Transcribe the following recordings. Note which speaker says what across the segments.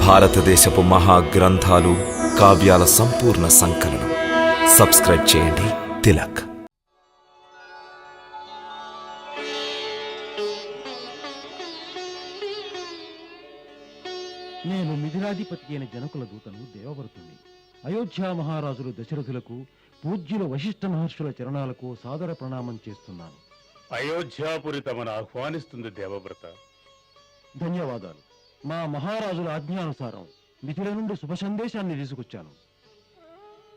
Speaker 1: భారతదేశపు మహా గ్రంథాలు కావ్యాల సంపూర్ణ సంకలనం. సబ్స్క్రైబ్ చేయండి. తిలక్.
Speaker 2: నేను మిథిలాధిపతి అయిన జనకుల దూతను దేవవ్రతుణ్ణి. అయోధ్య మహారాజులు దశరథులకు పూజ్యుల వశిష్ఠ మహర్షుల చరణాలకు సాదర ప్రణామం చేస్తున్నాను.
Speaker 3: అయోధ్యాపురి తమను ఆహ్వానిస్తుంది దేవవ్రత.
Speaker 2: ధన్యవాదాలు. మా మహారాజుల ఆజ్ఞానుసారం మిథిల నుండి శుభ సందేశాన్ని తీసుకొచ్చాను.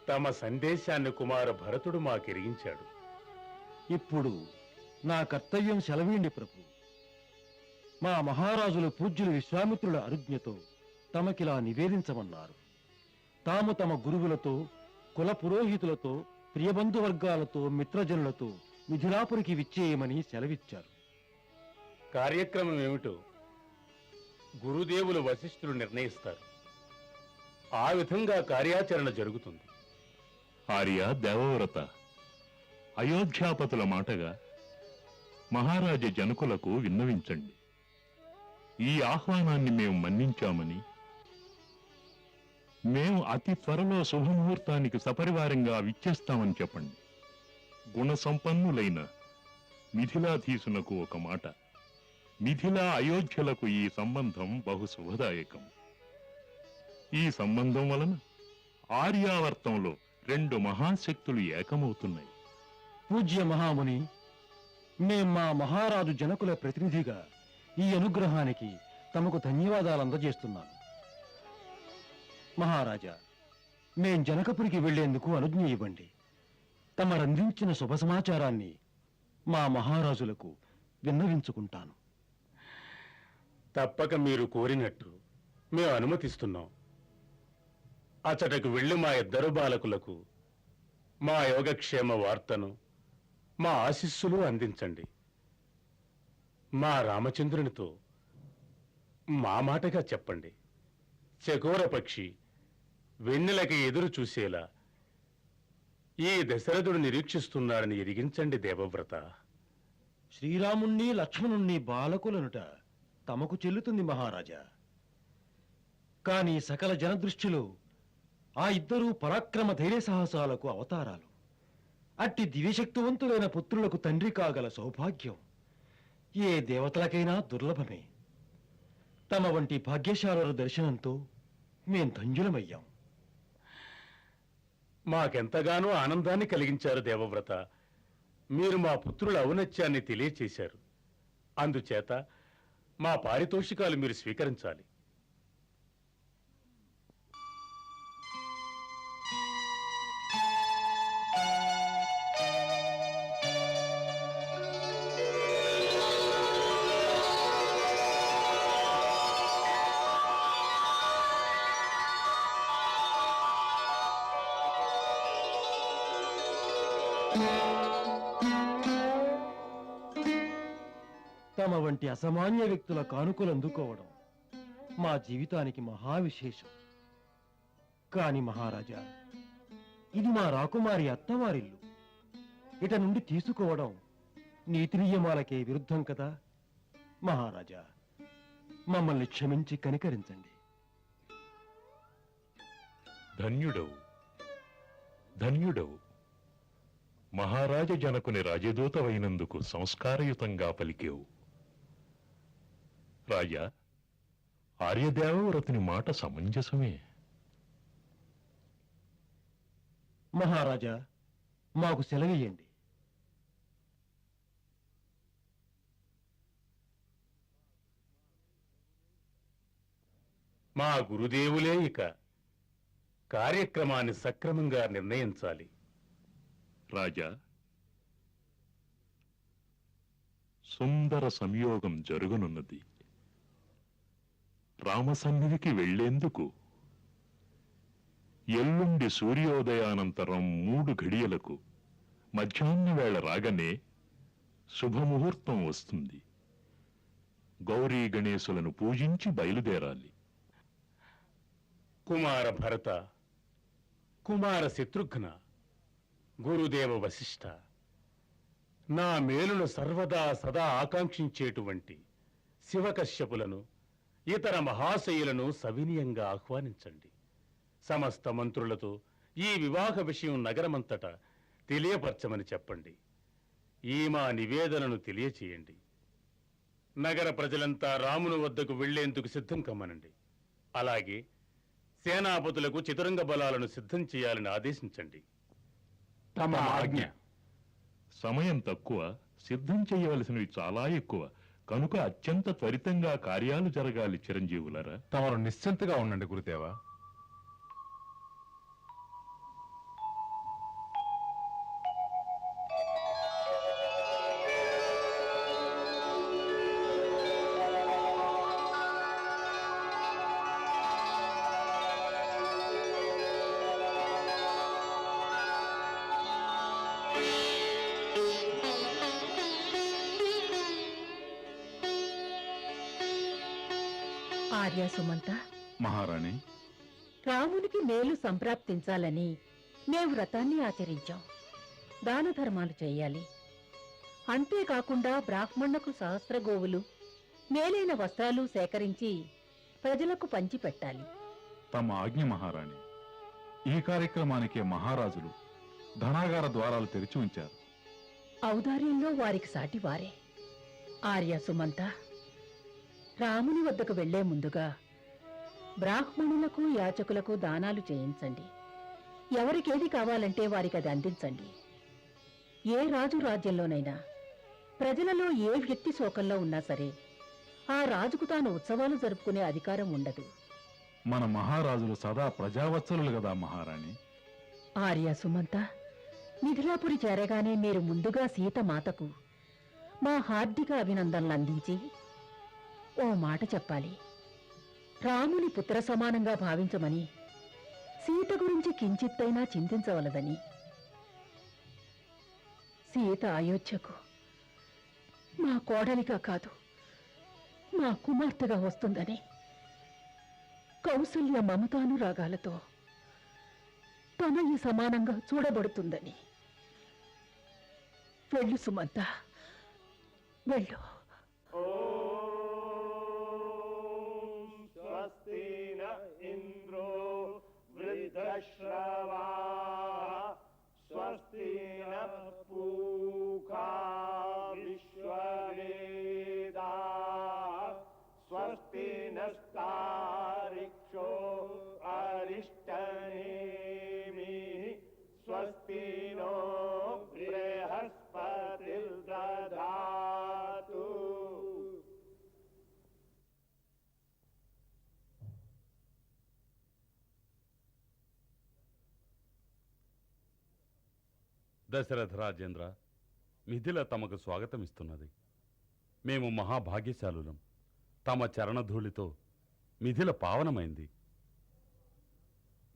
Speaker 3: తమ సందేశాన్ని కుమార భరతుడు మాకెరిగించాడు.
Speaker 2: ఇప్పుడు నా కర్తవ్యం సెలవీండి ప్రభు. మా మహారాజులు పూజ్యులు విశ్వామిత్రుల అనుజ్ఞతో తమకిలా నివేదించమన్నారు. తాము తమ గురువులతో కుల పురోహితులతో ప్రియబంధు వర్గాలతో మిత్రజనులతో మిథిలాపురికి విచ్చేయమని సెలవిచ్చారు.
Speaker 3: కార్యక్రమం ఏమిటో గురుదేవులు వశిష్ఠులు నిర్ణయిస్తారు. ఆ విధంగా కార్యాచరణ జరుగుతుంది.
Speaker 4: ఆర్య దేవవ్రత అయోధ్యాపతుల మాటగా మహారాజ జనకులకు విన్నవించండి. ఈ ఆహ్వానాన్ని మేము మన్నించామని మేము అతి త్వరలో శుభముహూర్తానికి సపరివారంగా విచ్చేస్తామని చెప్పండి. గుణ సంపన్నులైన మిథిలాధీసునకు ఒక మాట. మిథిలా అయోధ్యలకు ఈ సంబంధం బహు శుభదాయకం. ఈ సంబంధం వలన ఆర్యావర్తంలో రెండు మహాశక్తులు ఏకమవుతున్నాయి.
Speaker 2: పూజ్య మహాముని మేం మా మహారాజు జనకుల ప్రతినిధిగా ఈ అనుగ్రహానికి తమకు ధన్యవాదాలు అందజేస్తున్నాను. మహారాజా మేం జనకపురికి వెళ్ళేందుకు అనుజ్ఞ ఇవ్వండి. తమరందించిన శుభ సమాచారాన్ని మా మహారాజులకు విన్నవించుకుంటాను.
Speaker 3: తప్పక మీరు కోరినట్టు మేము అనుమతిస్తున్నాం. అచటకు వెళ్ళి మా ఇద్దరు బాలకులకు మా యోగక్షేమ వార్తను మా ఆశీస్సులు అందించండి. మా రామచంద్రునితో మా మాటగా చెప్పండి. చకోర పక్షి వెన్నెలకి ఎదురు చూసేలా ఈ దశరథుడు నిరీక్షిస్తున్నాడని ఎరిగించండి దేవవ్రత.
Speaker 2: శ్రీరాముణ్ణి లక్ష్మణుణ్ణి బాలకులనుట తమకు చెల్లుతుంది మహారాజా. కానీ సకల జనదృష్టిలో ఆ ఇద్దరూ పరాక్రమ ధైర్య సాహసాలకు అవతారాలు. అట్టి దివ్యశక్తివంతులైన పుత్రులకు తండ్రి కాగల సౌభాగ్యం ఏ దేవతలకైనా దుర్లభమే. తమ వంటి భాగ్యశాలుల దర్శనంతో మేం ధన్యులమయ్యాం.
Speaker 3: మాకెంతగానో ఆనందాన్ని కలిగించారు దేవవ్రత. మీరు మా పుత్రుల ఔన్నత్యాన్ని తెలియచేశారు. అందుచేత మా పారితోషికాలు మీరు స్వీకరించాలి.
Speaker 2: తమ వంటి అసామాన్య వ్యక్తుల కానుకలు అందుకోవడం మా జీవితానికి మహావిశేషం. కాని మహారాజా ఇది మా రాకుమారి అత్తవారిల్లు. ఇట నుండి తీసుకోవడం నీతి నియమాలకే విరుద్ధం కదా? మహారాజా మమ్మల్ని క్షమించి కనికరించండి.
Speaker 4: ధన్యుడవు ధన్యుడవు. మహారాజ జనకుని రాజదూతవైనందుకు సంస్కారయుతంగా పలికేవు. రాజా ఆర్యదేవవ్రతుని మాట సమంజసమే.
Speaker 2: మహారాజా మాకు సెలవేయండి
Speaker 3: మా గురుదేవులే ఇక కార్యక్రమాన్ని సక్రమంగా నిర్ణయించాలి.
Speaker 4: రాజా సుందర సంయోగం జరుగునున్నది. రామసన్నిధికి వెళ్ళేందుకు ఎల్లుండి సూర్యోదయానంతరం మూడు ఘడియలకు మధ్యాహ్న వేళ రాగనే శుభముహూర్తం వస్తుంది. గౌరీ గణేశులను పూజించి బయలుదేరాలి.
Speaker 3: కుమార భరత కుమార శత్రుఘ్న గురుదేవ వశిష్ఠ నా మేలును సర్వదా సదా ఆకాంక్షించేటువంటి శివకశ్యపులను
Speaker 5: ఇతర మహాశయులను సవినీయంగా ఆహ్వానించండి. సమస్త మంత్రులతో ఈ వివాహ విషయం నగరమంతటా తెలియపరచమని చెప్పండి. ఈ మా నివేదనను తెలియచేయండి. నగర ప్రజలంతా రాముని వద్దకు వెళ్ళేందుకు సిద్ధం కమ్మనండి. అలాగే సేనాపతులకు చతురంగ బలాలను సిద్ధం చేయాలని ఆదేశించండి.
Speaker 4: తమ ఆజ్ఞ. సమయం తక్కువ సిద్ధం చేయవలసినవి చాలా ఎక్కువ. కనుక అత్యంత త్వరితంగా కార్యాలు జరగాలి చిరంజీవులరా.
Speaker 6: తమరు నిశ్చింతగా ఉండండి గురుదేవా.
Speaker 7: సుమంత.
Speaker 6: మహారాణి.
Speaker 7: రామునికి మేలు సంప్రాప్తించాలని మేము వ్రతాన్ని ఆచరించాం. దాన ధర్మాలు చేయాలి. అంతేకాకుండా బ్రాహ్మణులకు సహస్ర గోవులు మేలైన వస్త్రాలు సేకరించి ప్రజలకు పంచిపెట్టాలి.
Speaker 6: తమ ఆజ్ఞ మహారాణి. ఈ కార్యక్రమానికి మహారాజులు ధనాగార ద్వారాలు తెరిచి ఉంచారు.
Speaker 7: ఔదార్యంలో వారికి సాటి వారే. ఆర్య సుమంత రాముని వద్దకు వెళ్ళే ముందుగా బ్రాహ్మణులకు యాచకులకు దానాలు చేయించండి. ఎవరికేది కావాలంటే వారికి అది అందించండి. ఏ రాజు రాజ్యంలోనైనా ప్రజలలో ఏ వ్యక్తి శోకంలో ఉన్నా సరే ఆ రాజుకు తాను ఉత్సవాలు జరుపుకునే అధికారం ఉండదు.
Speaker 6: మన మహారాజులు సదా ప్రజావత్సలులు కదా మహారాణి.
Speaker 7: ఆర్య సుమంత మిథిలాపురి చేరగానే మీరు ముందుగా సీత మాతకు మా హార్దిక అభినందనలు అందించి ఓ మాట చెప్పాలి. రాముని పుత్ర సమానంగా భావించమని సీత గురించి కించిత్తైనా చింతించవలదని. సీత అయోధ్యకు మా కోడలిగా కాదు మా కుమార్తెగా వస్తుందని కౌసల్య మమతానురాగాలతో తనయ్య సమానంగా చూడబడుతుందని. వెళ్ళు సుమంత వెళ్ళు.
Speaker 5: దశరథ రాజేంద్ర మిథిల తమకు స్వాగతమిస్తున్నది. మేము మహాభాగ్యశాలులం. తమ చరణధూళితో మిథిల పావనమైంది.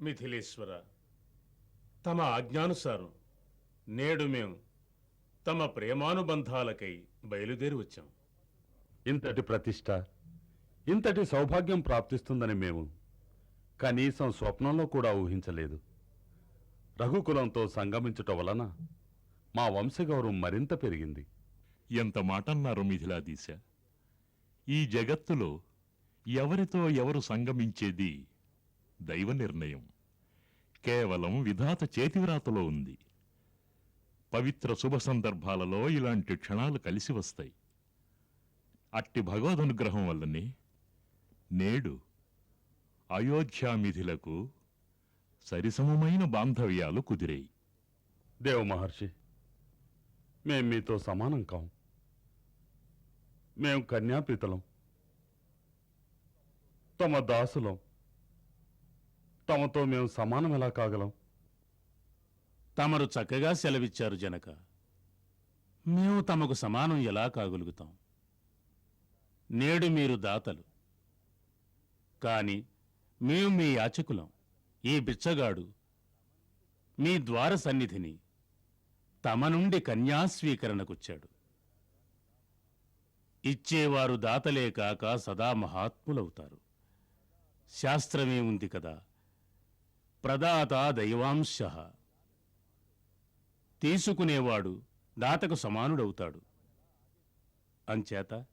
Speaker 3: మిథిలేశ్వర తమ ఆజ్ఞానుసారం నేడు మేము తమ ప్రేమానుబంధాలకై బయలుదేరి వచ్చాం.
Speaker 5: ఇంతటి ప్రతిష్ట ఇంతటి సౌభాగ్యం ప్రాప్తిస్తుందని మేము కనీసం స్వప్నంలో కూడా ఊహించలేదు. రఘుకులంతో సంగమించుట వలన మా వంశగౌరవం మరింత పెరిగింది.
Speaker 4: ఎంత మాటన్నారు మిథిలాదీశ? ఈ జగత్తులో ఎవరితో ఎవరు సంగమించేది? దైవ నిర్ణయం. కేవలం విధాత చేతివ్రాతలో ఉంది. పవిత్ర శుభ సందర్భాలలో ఇలాంటి క్షణాలు కలిసి వస్తాయి. అట్టి భగవదనుగ్రహం వల్లనే నేడు అయోధ్యామిధిలకు సరిసమమైన బాంధవ్యాలు కుదిరాయి.
Speaker 5: దేవ మహర్షి మేం మీతో సమానం కాం. మేం కన్యాపితలం తమ దాసులం. తమతో మేము సమానం ఎలా కాగలం?
Speaker 3: తమరు చక్కగా సెలవిచ్చారు జనక. మేము తమకు సమానం ఎలా కాగలుగుతాం? నేడు మీరు దాతలు. కాని మేము మీ యాచకులం. ఈ బిచ్చగాడు మీ ద్వార సన్నిధిని తమ నుండి కన్యాస్వీకరణకొచ్చాడు. ఇచ్చేవారు దాతలే కాక సదా మహాత్ములవుతారు. శాస్త్రమే ఉంది కదా? ప్రదాత దైవాంశ. తీసుకునేవాడు దాతకు సమానుడవుతాడు. అంచేత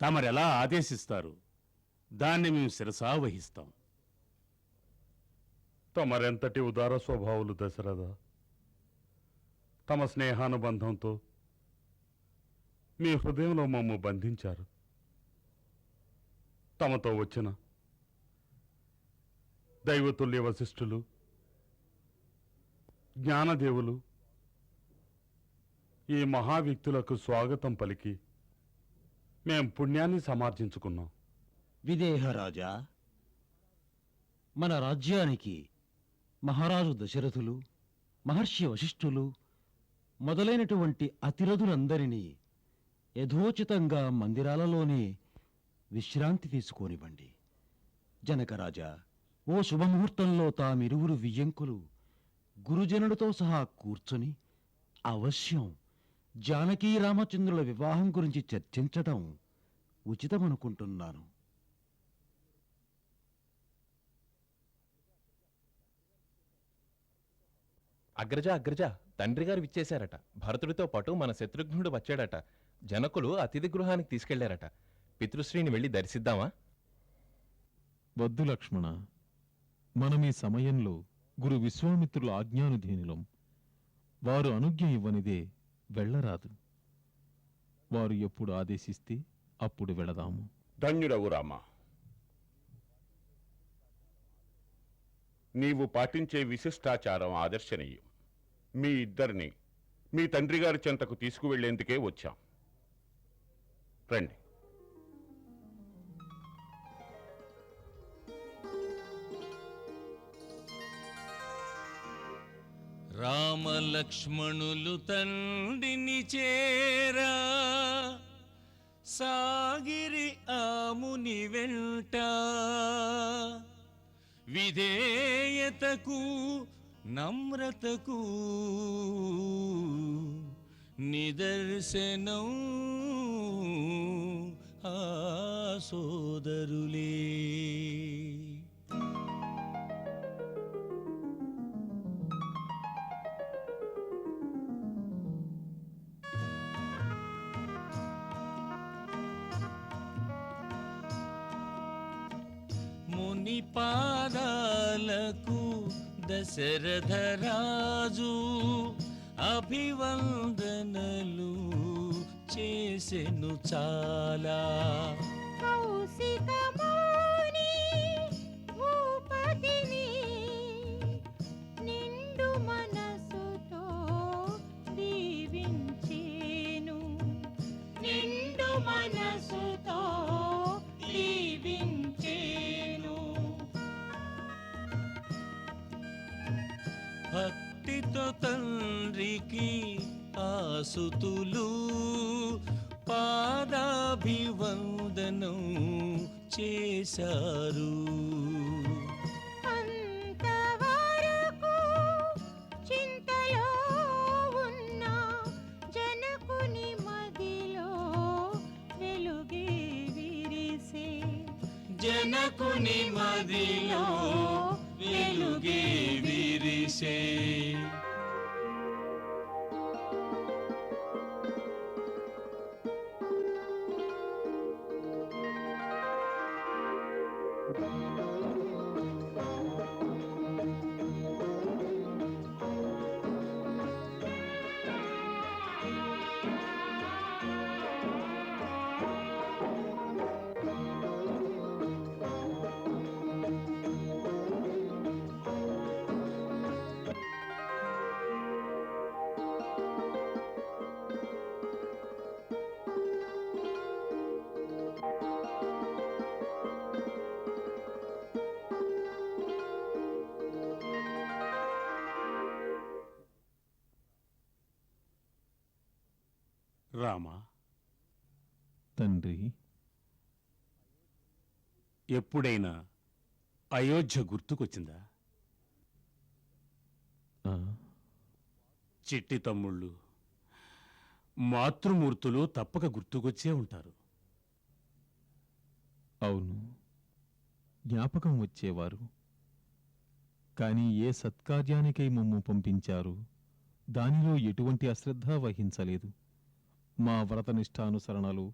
Speaker 3: తమరెలా ఆదేశిస్తారు? దాన్ని మేము శిరసా వహిస్తాం
Speaker 5: తమరెంతటి ఉదార స్వభావులు దశరథ? తమ స్నేహానుబంధంతో మీ హృదయంలో మమ్ము బంధించారు. తమతో వచ్చిన దైవతుల్య వశిష్ఠులు జ్ఞానదేవులు ఈ మహావ్యక్తులకు స్వాగతం పలికి మేం పుణ్యాన్ని సమార్జించుకున్నాం.
Speaker 2: విదేహరాజా మన రాజ్యానికి మహారాజు దశరథులు మహర్షి వశిష్ఠులు మొదలైనటువంటి అతిరథులందరినీ యథోచితంగా మందిరాలలోనే విశ్రాంతి తీసుకోనివ్వండి. జనకరాజా ఓ శుభముహూర్తంలో తామిరువురు వియ్యంకులు గురుజనుడితో సహా కూర్చొని అవశ్యం జానకీ రామచంద్రుల వివాహం గురించి చర్చించటం ఉచితమనుకుంటున్నాను.
Speaker 8: అగ్రజ అగ్రజ తండ్రి గారు విచ్చేశారట. భరతుడితో పాటు మన శత్రుఘ్నుడు వచ్చాడట. జనకులు అతిథి గృహానికి తీసుకెళ్ళారట. పితృశ్రీని వెళ్ళి దర్శిద్దామా?
Speaker 6: వద్దు లక్ష్మణ. మనం ఈ సమయంలో గురు విశ్వామిత్రుల ఆజ్ఞానుధీనులం. వారు అనుజ్ఞ ఇవ్వనిదే వెళ్ళరాదు. వారు ఎప్పుడు ఆదేశిస్తే అప్పుడు వెళదాము.
Speaker 5: ధన్యుడవు రామా. నీవు పాటించే విశిష్టాచారం ఆదర్శనీయం. మీ ఇద్దరిని మీ తండ్రి గారి చెంతకు తీసుకువెళ్ళేందుకే వచ్చాం. రండి.
Speaker 9: రామలక్ష్మణులు తండ్రిని చేరా సాగిరి ఆముని వెంట విధేయతకు నమ్రతకు నిదర్శనం ఆ సోదరులే. ముని పాదాలకు దశరథరాజు అభివందనలు చేసెను చాలా. భక్తితో తండ్రికి ఆసుతులు పాదాభివందనం చేశారు.
Speaker 10: జనకుని మదిలో
Speaker 9: say.
Speaker 3: రామా
Speaker 6: తండ్రి
Speaker 3: ఎప్పుడైనా అయోధ్య గుర్తుకొచ్చిందా? చిట్టి తమ్ముళ్ళు మాతృమూర్తులు తప్పక గుర్తుకొచ్చే ఉంటారు.
Speaker 6: అవును జ్ఞాపకం వచ్చేవారు. కాని ఏ సత్కార్యానికై మమ్ము పంపించారు దానిలో ఎటువంటి అశ్రద్ధ వహించలేదు. మా వ్రతనిష్టానుసరణలు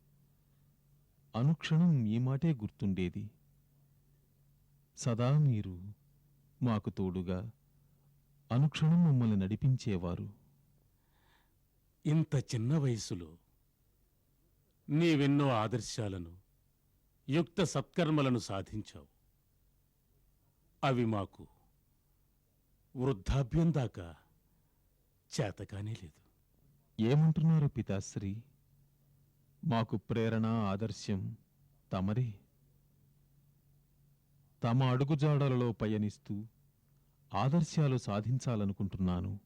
Speaker 6: అనుక్షణం ఈ మాటే గుర్తుండేది. సదా మీరు మాకు తోడుగా అనుక్షణం మమ్మల్ని నడిపించేవారు.
Speaker 3: ఇంత చిన్న వయసులో నీవెన్నో ఆదర్శాలను యుక్త సత్కర్మలను సాధించావు. అవి మాకు వృద్ధాభ్యం దాకా చేతకానే లేదు.
Speaker 6: ఏమంటున్నారు పితాశ్రీ? మాకు ప్రేరణ ఆదర్శం తమరే. తమ అడుగుజాడలలో పయనిస్తూ ఆదర్శాలు సాధించాలనుకుంటున్నాను.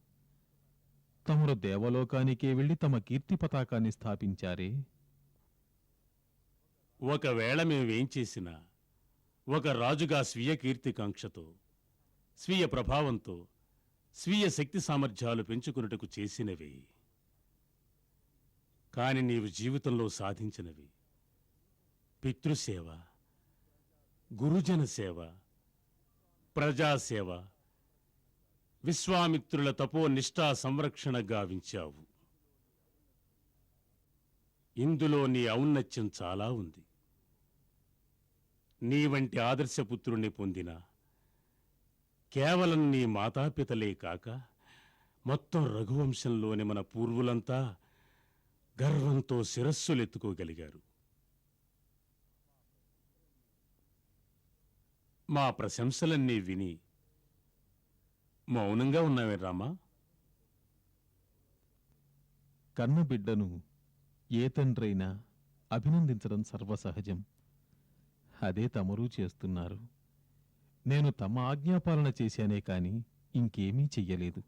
Speaker 6: తమరు దేవలోకానికే వెళ్ళి తమ కీర్తి పతాకాన్ని స్థాపించారే.
Speaker 3: ఒకవేళ మేమేం చేసినా ఒక రాజుగా స్వీయ కీర్తికాంక్షతో స్వీయ ప్రభావంతో స్వీయ శక్తి సామర్థ్యాలు పెంచుకున్నట్టుకు చేసినవి. కాని నీవు జీవితంలో సాధించినవి. పితృసేవ గురుజన సేవ ప్రజాసేవ విశ్వామిత్రుల తపో నిష్ఠా సంరక్షణ గావించావు. ఇందులో నీ ఔన్నత్యం చాలా ఉంది. నీ వంటి ఆదర్శపుత్రుణ్ణి పొందిన కేవలం నీ మాతాపితలే కాక మొత్తం రఘువంశంలోని మన పూర్వులంతా గర్వంతో శిరస్సులెత్తుకోగలిగారు. మా ప్రశంసలన్నీ విని మౌనంగా ఉన్నావే రామా?
Speaker 6: కన్నబిడ్డను ఏ తండ్రైనా అభినందించడం సర్వసహజం. అదే తమరూ చేస్తున్నారు. నేను తమ ఆజ్ఞాపాలన చేశానే కాని ఇంకేమీ చెయ్యలేదు.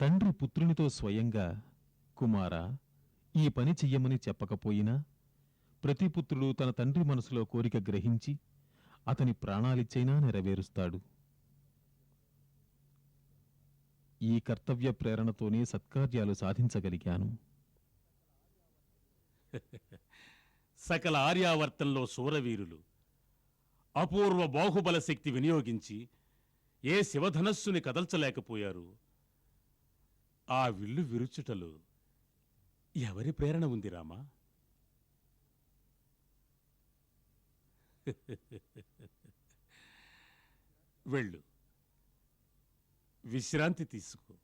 Speaker 6: తండ్రి పుత్రునితో స్వయంగా కుమారా ఈ పని చెయ్యమని చెప్పకపోయినా ప్రతి పుత్రుడు తన తండ్రి మనసులో కోరిక గ్రహించి అతని ప్రాణాలిచ్చైనా నెరవేరుస్తాడు. ఈ కర్తవ్య ప్రేరణతోనే సత్కార్యాలు సాధించగలిగాను.
Speaker 3: సకల ఆర్యావర్తంలో శూరవీరులు అపూర్వ బాహుబల శక్తి వినియోగించి ఏ శివధనస్సుని కదల్చలేకపోయారు. ఆ విల్లు విరుచుటలు ఎవరి ప్రేరణ ఉంది రామా? వెళ్ళు. విశ్రాంతి తీసుకో.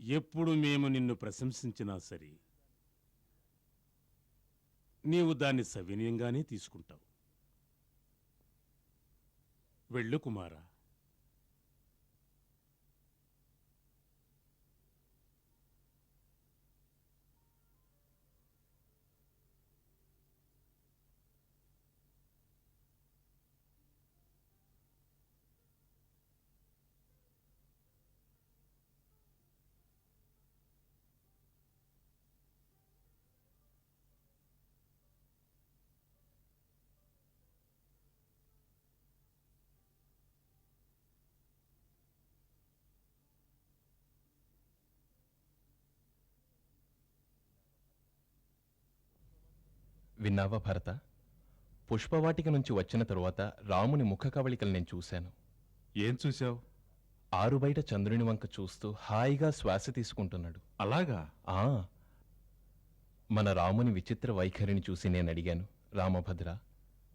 Speaker 3: ఎప్పుడు మేము నిన్ను ప్రశంసించినా సరే నీవు దాన్ని సవినయంగానే తీసుకుంటావు. వెళ్ళు కుమారా.
Speaker 8: విన్నావా భరత? పుష్పవాటిక నుంచి వచ్చిన తరువాత రాముని ముఖ కవళికలు నేను చూశాను.
Speaker 6: ఏం చూశావు?
Speaker 8: ఆరు బయట చంద్రుని వంక చూస్తూ హాయిగా శ్వాస తీసుకుంటున్నాడు.
Speaker 6: అలాగా?
Speaker 8: ఆ. మన రాముని విచిత్ర వైఖరిని చూసి నేను అడిగాను రామభద్ర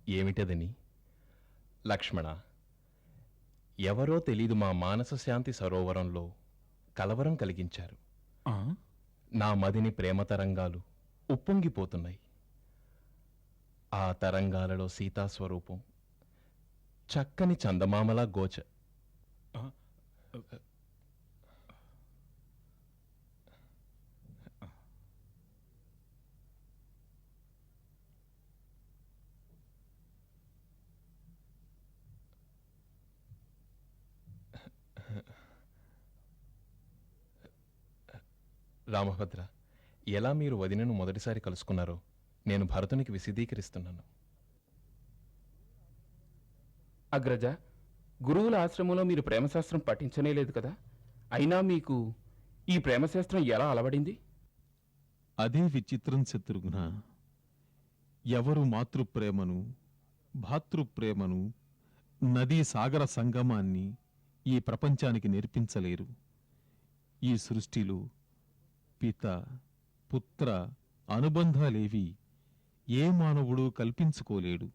Speaker 8: ఏమిటదని? లక్ష్మణ ఎవరో తెలీదు మా మానస శాంతి సరోవరంలో కలవరం కలిగించారు.
Speaker 6: ఆ?
Speaker 8: నా మదిని ప్రేమ తరంగాలు ఉప్పొంగిపోతున్నాయి. ఆ తరంగాలలో సీతాస్వరూపం. చక్కని చందమామలా గోచ. రామభద్ర ఎలా మీరు వదినను మొదటిసారి కలుసుకున్నారో? నేను భరతునికి విశదీకరిస్తున్నాను.
Speaker 11: అగ్రజ గురువుల ఆశ్రమంలో మీరు ప్రేమశాస్త్రం పఠించనే లేదు కదా? అయినా మీకు ఈ ప్రేమశాస్త్రం ఎలా అలవడింది?
Speaker 6: అదే విచిత్రం శత్రుఘ్న. ఎవరు మాతృప్రేమను భాతృప్రేమను నదీ సాగర సంగమాన్ని ఈ ప్రపంచానికి నేర్పించలేరు. ఈ సృష్టిలో పిత పుత్ర అనుబంధాలేవి ఏ మానవుడూ కల్పించుకోలేడు?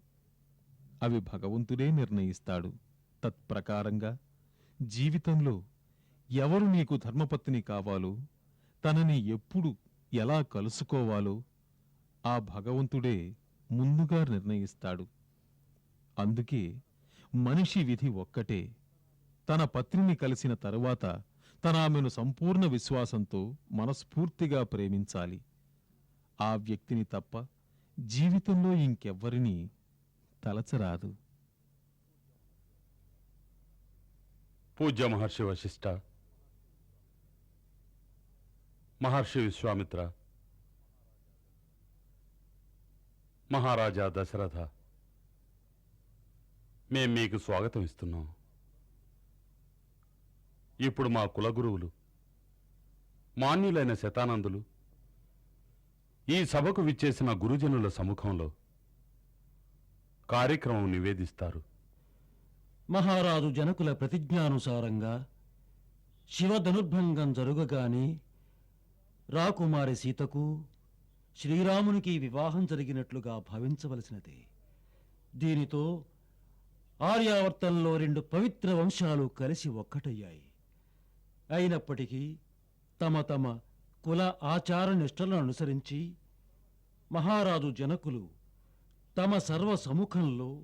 Speaker 6: అవి భగవంతుడే నిర్ణయిస్తాడు. తత్ప్రకారంగా జీవితంలో ఎవరు నీకు ధర్మపత్ని కావాలో తనని ఎప్పుడు ఎలా కలుసుకోవాలో ఆ భగవంతుడే ముందుగా నిర్ణయిస్తాడు. అందుకే మనిషి విధి ఒక్కటే. తన పత్నిని కలిసిన తరువాత తన ఆమెను సంపూర్ణ విశ్వాసంతో మనస్ఫూర్తిగా ప్రేమించాలి. ఆ వ్యక్తిని తప్ప జీవితంలో ఇంకెవ్వరిని తలచరాదు.
Speaker 5: పూజ్య మహర్షి వశిష్ట మహర్షి విశ్వామిత్ర మహారాజా దశరథ మేం మీకు స్వాగతం ఇస్తున్నాం. ఇప్పుడు మా కులగురువులు మాన్యులైన శతానందులు ఈ సభకు విచ్చేసిన గురుజనుల సముఖంలో కార్యక్రమం నివేదిస్తారు.
Speaker 2: మహారాజు జనకుల ప్రతిజ్ఞానుసారంగా శివధనుర్భంగం జరుగగానే రాకుమారి సీతకు శ్రీరామునికి వివాహం జరిగినట్లుగా భావించవలసినది. దీనితో ఆర్యావర్తంలో రెండు పవిత్ర వంశాలు కలిసి ఒక్కటయ్యాయి. అయినప్పటికీ తమ తమ కుల ఆచార నిష్టలను అనుసరించి మహారాజు జనకులు తమ సర్వ సముఖంలో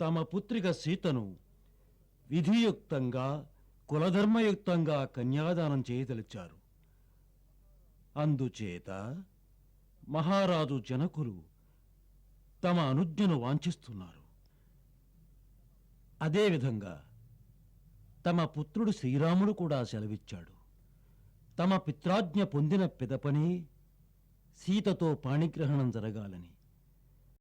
Speaker 2: తమ పుత్రిక సీతను విధియుక్తంగా కులధర్మయుక్తంగా కన్యాదానం చేయదలిచారు. అందుచేత మహారాజు జనకులు తమ అనుజ్ఞను వాంఛిస్తున్నారు. అదేవిధంగా తమ పుత్రుడు శ్రీరాముడు కూడా సెలవిచ్చాడు. తమ పిత్రాజ్ఞ పొందిన పిదపనే సీతతో పాణిగ్రహణం జరగాలని.